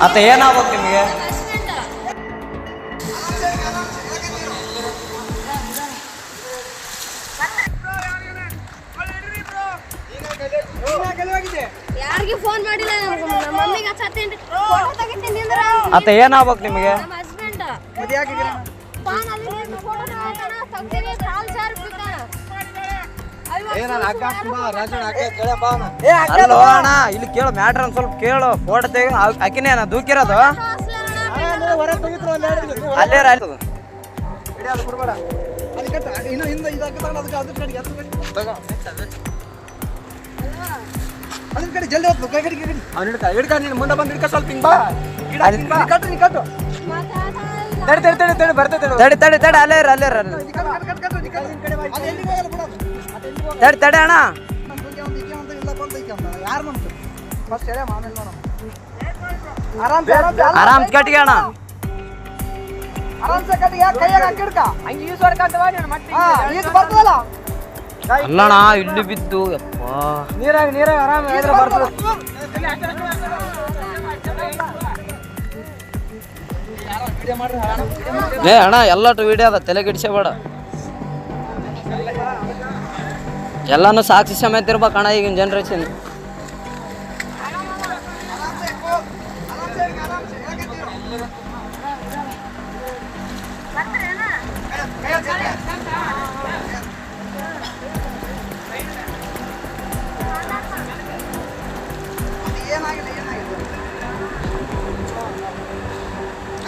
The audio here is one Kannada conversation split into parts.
ಅತ್ತ ಏನಾಗ್ಬೇಕು ನಿಮಗೆ? ಯಾರಿಗೆ ಫೋನ್ ಮಾಡಿಲ್ಲ ನಮ್ಮ ಮಮ್ಮಿಗೆ ಹಚ್ಚತ್ತೇನ್ರಿ ಫೋಟೋ ತೆಗಿತೀನಿ ನಿಂದ್ರ ಅತ್ತ ಏನಾಗ್ಬೇಕು ನಿಮಗೆ? ನಮ್ಮ ಹಸ್ಬೆಂಡ್ ಪಾನ್ ಅಲ್ಲಿ ಫೋಟೋ ತಗೋತಾನ ಅಲ್ಲೋ ಅಣ್ಣ ಇಲ್ಲಿ ಕೇಳು ಮ್ಯಾಟ್ರ್ ಒಂದು ಸ್ವಲ್ಪ ಕೇಳು ಫೋಟೋ ತೆಗಿ ಆಕಿನೇ ಅಣ್ಣ ದೂಕಿರೋದು. ಅಲ್ಲೇ ಆಯ್ತು ಮುಂದೆ ಬಂದು ಹಿಡ್ಕ ಸ್ವಲ್ಪ ಹಿಂಗ್ ಬಾ. ಕಟ್ಟು ನೀ ಕಟ್ಟು. ತಡಿ ತಡಿ ತಡಿ ತಡಿ ಬರ್ತದೆ ತಡಿ ತಡಿ ತಡಿ ಅಲ್ಲೇ ಇರು ಅಲ್ಲೇ ಇರು. ತಡಿ ತಡಿ ಅಣ್ಣ ಆರಾಮ್ ಕಟ್ಟಿಗೆ ಅಣ್ಣ ಅಲ್ಲಣ್ಣ ಇಲ್ಲಿ ಬಿದ್ದು ಯಪ್ಪ ನೀರಾಗ ನೀರಾಗ ಆರಾಮ ಬರ್ತದೆ ಏ ಅಣ್ಣ ಎಲ್ಲಟು ವಿಡಿಯೋ ಅದ ತಲೆ ಗಿಡ್ಸಬೇಡ ಎಲ್ಲಾನು ಸಾಕ್ಷಿ ಸಮೇತ ಇರ್ಬೇಕು ಅಣ್ಣ ಈಗಿನ ಜನ್ರೇಷನ್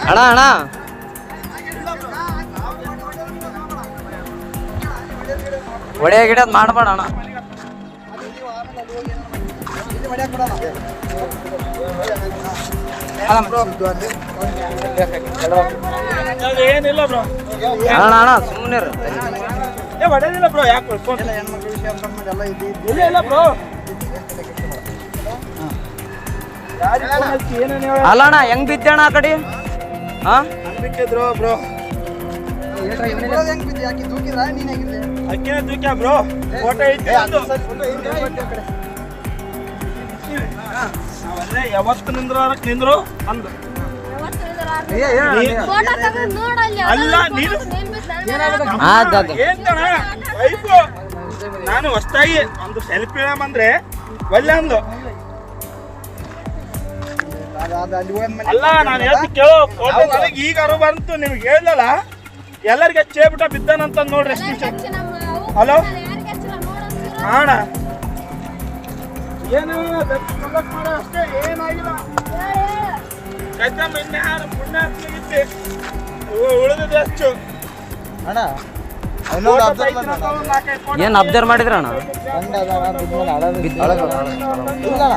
ಅಣ್ಣ ಅಣ್ಣ. ಒಡೆಯ ಗಿಡ ಮಾಡಬೇಡ ಅಣ್ಣ. ಏನಿಲ್ಲ ಬ್ರೋ ಅಣ್ಣ ಅಣ್ಣ ಸುಮ್ಮನೆ ಏ ಹೊಡೆದಿಲ್ಲ ಬ್ರೋ ಯಾಕೆ ಇಲ್ಲ ಇಲ್ಲ ಬ್ರೋ ಏನೇನು ಹೇಳ ಅಲ್ಲ ಅಣ್ಣ ಹೆಂಗ್ ಬಿದ್ದಣ್ಣ ಆ ಕಡೆ? ಬ್ರೋ. ಅಕ್ಕಿನ ತೂಕ್ಯ ಬ್ರೋ? ಫೋಟೋ ಐತಿ ಯಾವತ್ತು ನಿಂದ್ರು ನಿಂದ್ರು? ಅಂದು. ಫೋಟೋ ತೆಗೆದು ನೋಡಲ್ಲಿ ಅಲ್ಲ, ನೀನು- ನಾನು ಹೊಸ್ತಾಗಿ ಒಂದು ಸೆಲ್ಫಿ ಅಂದ್ರೆ ಒಳ್ಳೆ ಅಂದ್ಲು. ಅಲ್ಲ ನಾನು ಹೇಳ್ತಿ ಕೇಳೋ ನನಗೆ ಈಗ ಅರು ಬಂತು ನಿಮ್ಗೆ ಹೇಳಲ್ಲ ಎಲ್ಲರಿಗೆ ಹಚ್ಚೇಬಿಟ್ಟ ಬಿದ್ದಾನಂತ ನೋಡ್ರಿ ಹಲೋ ಅಣ್ಣ. ಏನು ಅಷ್ಟೇ ಏನಾಗಿಲ್ಲ. ಇನ್ಯಾರು ಪುಣ್ಯ ಉಳಿದಿದೆ ಅಣ್ಣ ಏನ್ ಅಬ್ಸರ್ವ್ ಮಾಡಿದ್ರ ಅಣ್ಣ? ಇಲ್ಲಣ್ಣ